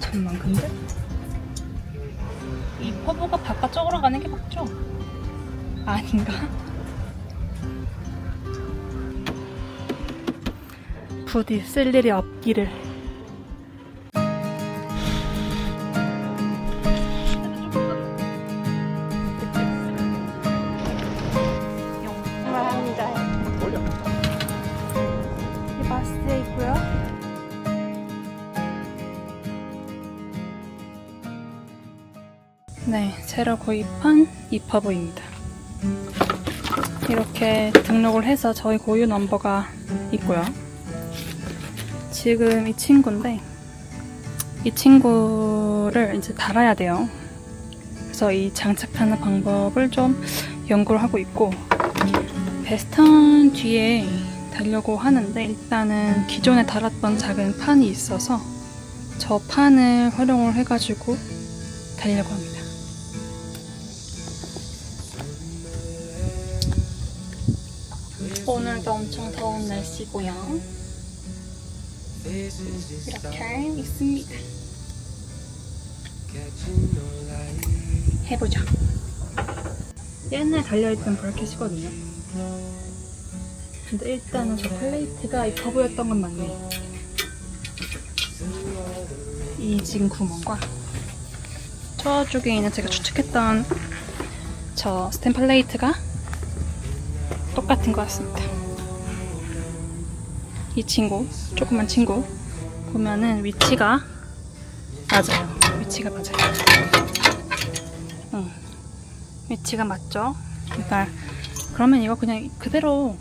잠만 근데 이 퍼브가 바깥쪽으로 가는 게 맞죠? 아닌가? 부디 쓸 일이 없기를 네, 새로 구입한 이퍼브입니다. 이렇게 등록을 해서 저희 고유 넘버가 있고요. 지금 이 친구인데 이 친구를 이제 달아야 돼요. 그래서 이 장착하는 방법을 좀 연구를 하고 있고 베스턴 뒤에 달려고 하는데 일단은 기존에 달았던 작은 판이 있어서 저 판을 활용을 해가지고 달려고 합니다. 오늘도 엄청 더운 날씨고요. 이렇게 있습니다. 해보자. 옛날 달려있던 브라켓이거든요. 근데 일단은 저 플레이트가 이 퍼보였던 건 맞네. 이 지금 구멍과 저쪽에 있는 제가 추측했던 저 스탬 플레이트가 똑같은 것 같습니다. 이 친구, 조그만 친구 보면은 위치가 맞아요. 위치가 맞아요. 응. 위치가 맞죠? 그러니까 그러면 이거 그냥 그대로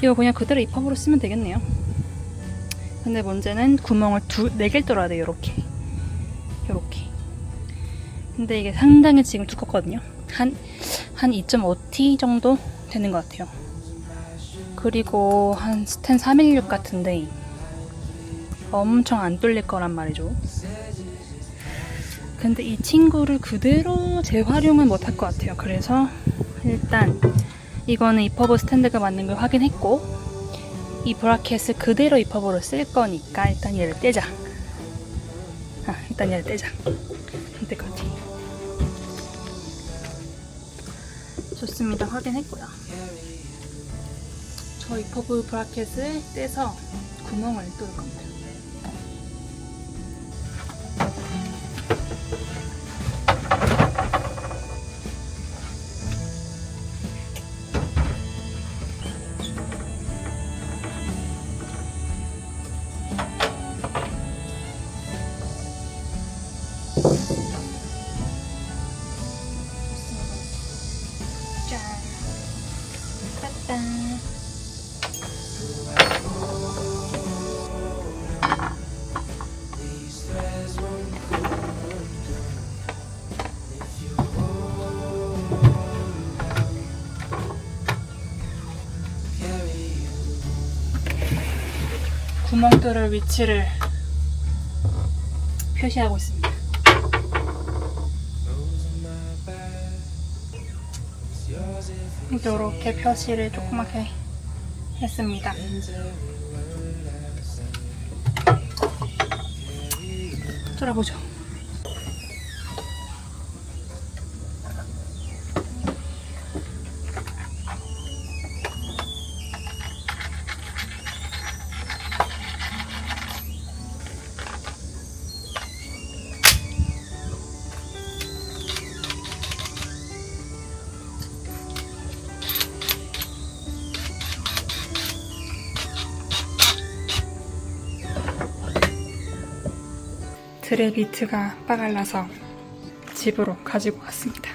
이거 그냥 그대로 입합으로 쓰면 되겠네요. 근데 문제는 구멍을 두, 네 개를 뚫어야 돼요, 요렇게. 요렇게. 근데 이게 상당히 지금 두껍거든요. 한, 한 2.5T 정도 되는 것 같아요. 그리고 한 스텐 316 같은데 엄청 안 뚫릴 거란 말이죠. 근데 이 친구를 그대로 재활용은 못 할 것 같아요. 그래서 일단 이거는 이퍼브 스탠드가 맞는 걸 확인했고 이 브라켓을 그대로 이퍼브로 쓸 거니까 일단 얘를 떼자. 아, 일단 얘를 떼자. 이때까지. 좋습니다. 확인했고요. 저 이퍼브 브라켓을 떼서 구멍을 뚫을 겁니다. 구멍 뚫을 위치를 표시하고 있습니다. 이렇게 표시를 조그맣게 했습니다. 뚫어보죠. 드레 비트가 빠갈라서 집으로 가지고 왔습니다.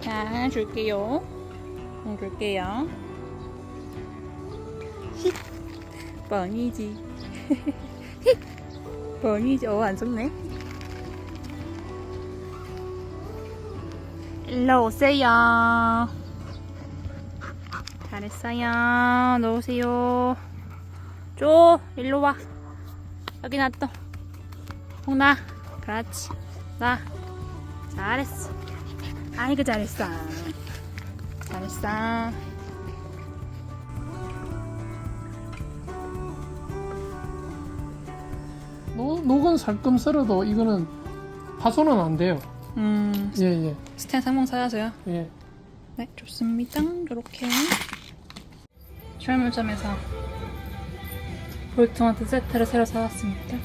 자, 줄게요. 네, 줄게요. 뻥이지. 뻥이지. 어, 안 속네. 일로 오세요. 잘했어요. 넣으세요. 쪼, 일로 와. 여기 놔둬. 홍나. 그렇지. 나. 잘했어. 아이고, 잘했어. 잘했어. 노, 녹은 살금 썰어도 이거는 파손은 안 돼요. 음, 예, 예, 스텐 상봉 사야세요. 예. 네, 좋습니다. 이렇게 철물점에서 볼트마트 세트를 새로 사왔습니다.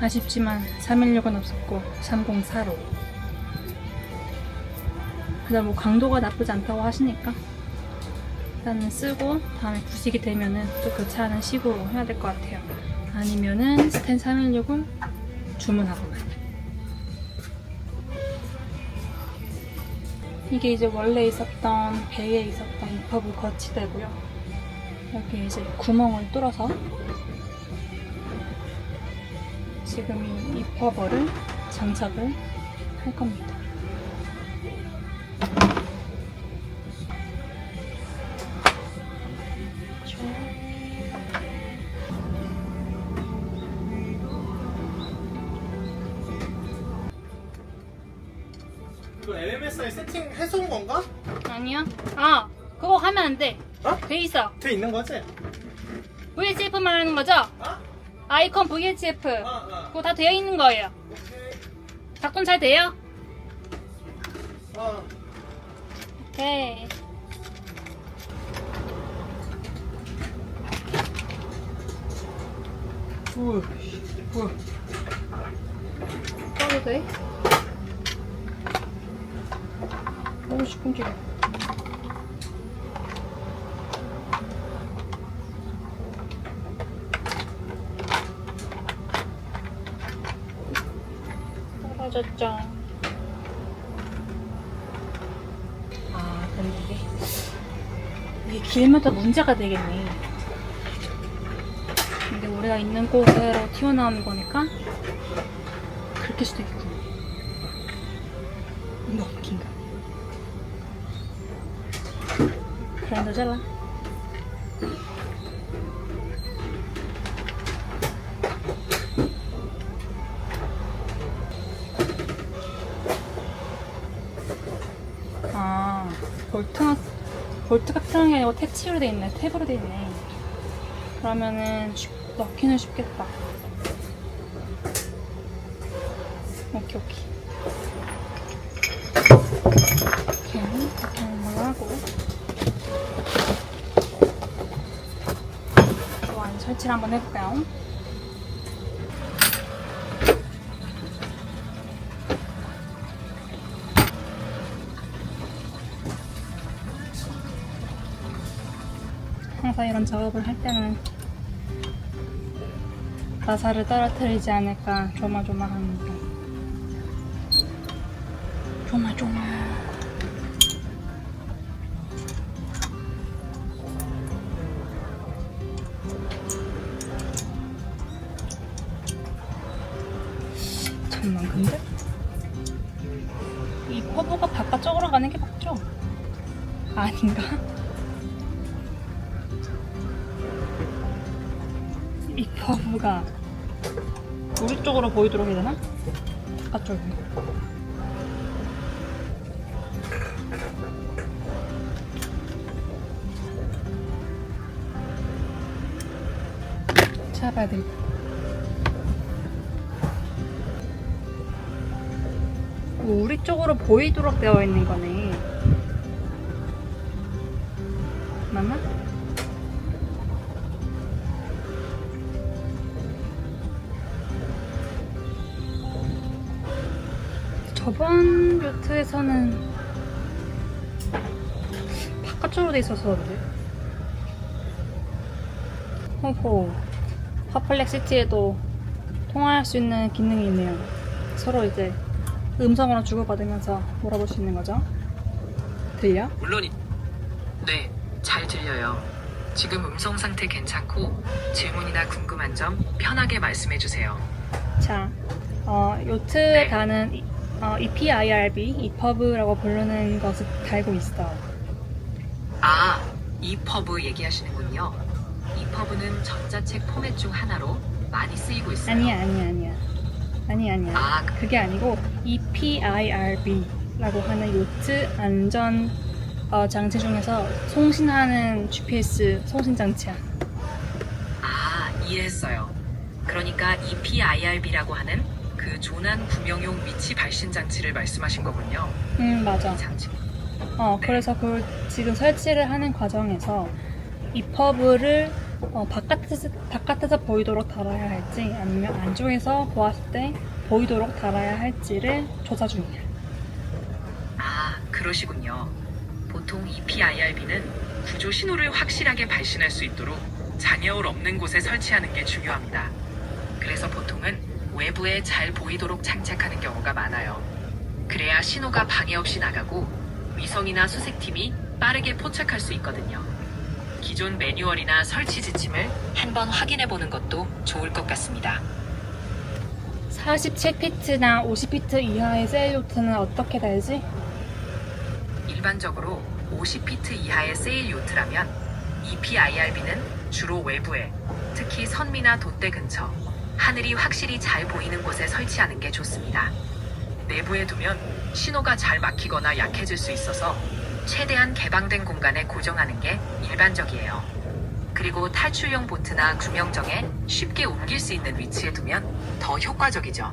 아쉽지만 316은 없었고 304로. 그다음 뭐 강도가 나쁘지 않다고 하시니까 일단은 쓰고 다음에 부식이 되면은 또 교체하는 식으로 해야 될 것 같아요. 아니면은 스텐 316을 주문하거나. 이게 이제 원래 있었던 배에 있었던 이퍼브 거치대고요. 여기 이제 구멍을 뚫어서 지금 이 이퍼버를 장착을 할 겁니다. 돼. 어? 돼 있어. 돼 있는 거지? VHF 말하는 거죠? 어? 아이콘 VHF 어, 어. 그거 다 되어 있는 거예요. 오케이. 작동 잘 돼요? 어. 네. 우, 우. 떠도 돼? 너무 시큰지 려. 떨어졌죠. 아, 근데 이게, 이게 길마다 문제가 되겠네. 근데 우리가 있는 곳으로 튀어나오는 거니까 그렇게 수도 있고 이거 웃긴가 그랜더 잘라 아 볼트가 볼트가 필요한 게 아니고 탭치로 돼 있네. 탭으로 돼 있네. 그러면은 쉽- 넣기는 쉽겠다. 오케이 오케이. 이렇게 이렇게 하는 걸로 하고. 또한 설치를 한번 해볼까요? 항상 이런 작업을 할 때는 가사를 떨어뜨리지 않을까 조마조마합니다. 조마조마. 잠만 근데 이 퍼브가 바깥쪽으로 가는 게 맞죠? 아닌가? 우리 쪽으로 보이도록 해야 되나? 바깥쪽으로 잡아야 돼. 우리 쪽으로 보이도록 되어 있는 거네. 저번 뷰트에서는 바깥쪽으로 돼 있어서 그래. 호호. 파플렉시티에도 통화할 수 있는 기능이 있네요. 서로 이제 음성으로 주고받으면서 몰아볼 수 있는 거죠. 들려? 물론 네, 잘 들려요. 지금 음성 상태 괜찮고 질문이나 궁금한 점 편하게 말씀해 주세요. 자, 어, 요트에 네. 가는 이- 어, EPIRB, EPUB라고 부르는 것을 달고 있어. 아, EPUB 얘기하시는군요. EPUB는 전자책 포맷 중 하나로 많이 쓰이고 있어요. 아니야, 아니야, 아니야. 아니야, 아니야. 아, 그게 아니고 EPIRB라고 하는 요트 안전 어, 장치 중에서 송신하는 GPS 송신 장치야. 아, 이해했어요. 그러니까 EPIRB라고 하는 그 조난 구명용 위치 발신 장치를 말씀하신 거군요. 음, 맞아. 이 장치. 어, 그래서 그걸 지금 설치를 하는 과정에서 EPUB를 어, 바깥에서, 바깥에서 보이도록 달아야 할지 아니면 안쪽에서 보았을 때 보이도록 달아야 할지를 조사 중이야. 아, 그러시군요. 보통 EPIRB는 구조 신호를 확실하게 발신할 수 있도록 잔여울 없는 곳에 설치하는 게 중요합니다. 그래서 보통은 외부에 잘 보이도록 장착하는 경우가 많아요. 그래야 신호가 방해 없이 나가고 위성이나 수색팀이 빠르게 포착할 수 있거든요. 기존 매뉴얼이나 설치 지침을 한번 확인해 보는 것도 좋을 것 같습니다. 47피트나 50피트 이하의 세일요트는 어떻게 달지? 일반적으로 50피트 이하의 세일 요트라면 EPIRB는 주로 외부에 특히 선미나 돛대 근처 하늘이 확실히 잘 보이는 곳에 설치하는 게 좋습니다. 내부에 두면 신호가 잘 막히거나 약해질 수 있어서 최대한 개방된 공간에 고정하는 게 일반적이에요. 그리고 탈출용 보트나 구명정에 쉽게 옮길 수 있는 위치에 두면 더 효과적이죠.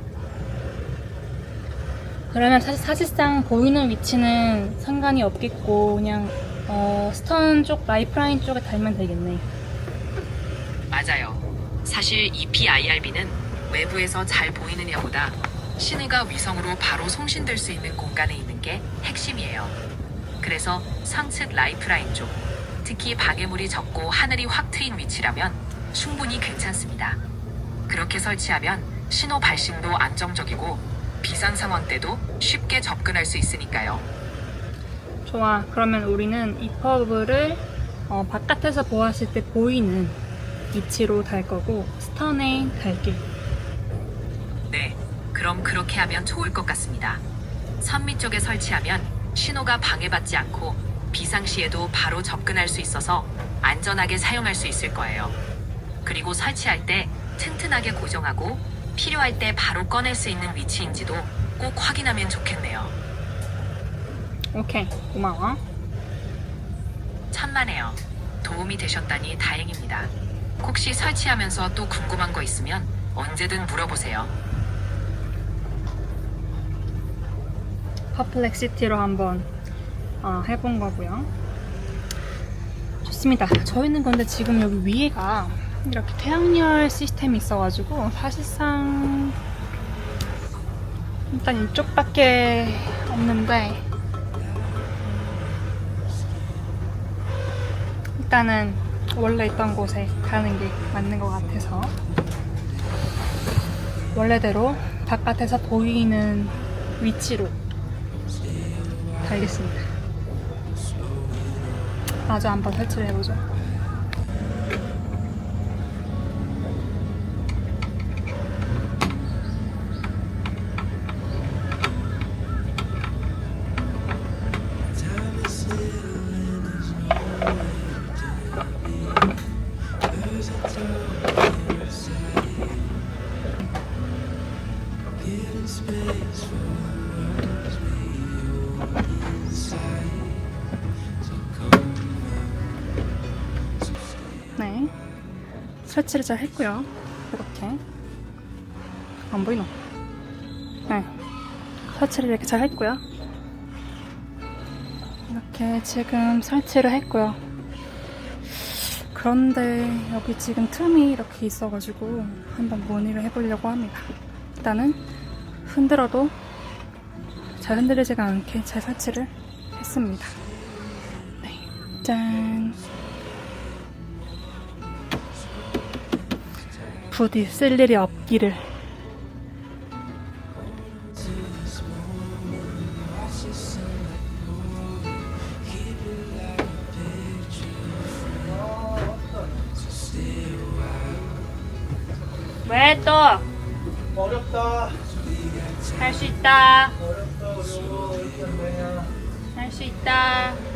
그러면 사실, 사실상 보이는 위치는 상관이 없겠고 그냥 어, 스턴 쪽 라이프라인 쪽에 달면 되겠네. 맞아요. 사실 EPIRB는 외부에서 잘 보이느냐보다 신호가 위성으로 바로 송신될 수 있는 공간에 있는 게 핵심이에요. 그래서 상측 라이프라인 쪽, 특히 방해물이 적고 하늘이 확 트인 위치라면 충분히 괜찮습니다. 그렇게 설치하면 신호 발신도 안정적이고 비상 상황 때도 쉽게 접근할 수 있으니까요. 좋아. 그러면 우리는 EPUB를 어, 바깥에서 보았을 때 보이는 위치로 달 거고 스턴에 달게. 네, 그럼 그렇게 하면 좋을 것 같습니다. 선미 쪽에 설치하면 신호가 방해받지 않고 비상시에도 바로 접근할 수 있어서 안전하게 사용할 수 있을 거예요. 그리고 설치할 때 튼튼하게 고정하고 필요할 때 바로 꺼낼 수 있는 위치인지도 꼭 확인하면 좋겠네요. 오케이. 고마워. 천만에요. 도움이 되셨다니 다행입니다. 혹시 설치하면서 또 궁금한 거 있으면 언제든 물어보세요. 퍼플렉시티로 한번 어, 해본 거고요. 좋습니다. 저희는 근데 지금 여기 위에가 이렇게 태양열 시스템이 있어가지고 사실상 일단 이쪽밖에 없는데 일단은 원래 있던 곳에 가는 게 맞는 것 같아서 원래대로 바깥에서 보이는 위치로 달겠습니다. 마저 한번 설치를 해보죠. 설치를 잘 했고요. 이렇게. 안 보이노? 네. 설치를 이렇게 잘 했고요. 이렇게 지금 설치를 했고요. 그런데 여기 지금 틈이 이렇게 있어가지고 한번 문의를 해보려고 합니다. 일단은 흔들어도 잘 흔들리지가 않게 잘 설치를 했습니다. 네. 짠. 부디 쓸 일이 없기를. 왜 또? 어렵다. 할 수 있다. 어렵다. 할수 있다.